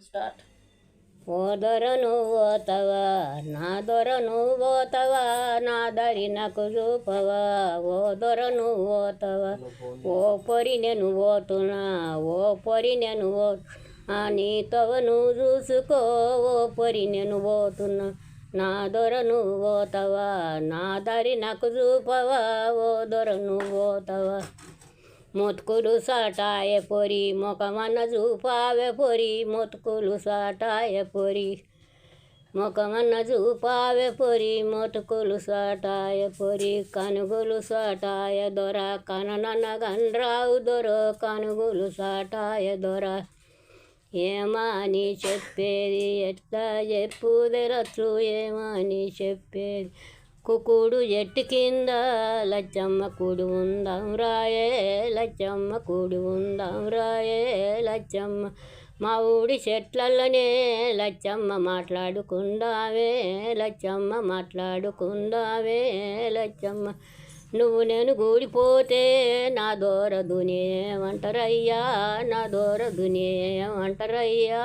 Start. ఓ దొర నువ్వు నా దొర నువ్వు పోతావా నా దరి నాకు చూపవా. ఓ దొర నువ్వోతవా ఓ పొరి నేను ఓతున్నా ఓ పొరి నేను ఓతున్నా నీతో నువ్వు చూసుకో ఓ పొరి నేను ఓతున్నా నా దొర నువ్వోతవా నా దారి నాకు చూపవా ఓ దొర నువ్వోతవా మొతుకులు సాటాయ పొరి ముఖమన్న చూపావే పొరి మొతుకులు సాటాయ పొరి. ముఖమన్న చూపావే పొరి మొతుకులు సాటాయ పొరి. కనుగులు సాటాయ దొర కననన్న గండ్రావు దొర కనుగులు సాటాయ దొర. ఏమని చెప్పేది? ఎట్లా చెప్పు తెరచు ఏమని చెప్పేది? కుకుడు ఎట్టు కింద లచ్చమ్మ కుడు ఉందాం రాయే లచ్చమ్మ కూడి ఉందాం రాయే లచ్చమ్మ? మా ఊడి చెట్లలోనే లచ్చమ్మ మాట్లాడుకుందావే లచ్చమ్మ మాట్లాడుకుందావే లచ్చమ్మ. నువ్వు నేను గూడిపోతే నా దూర దునియమంటారయ్యా నా దూర దునియమంటారయ్యా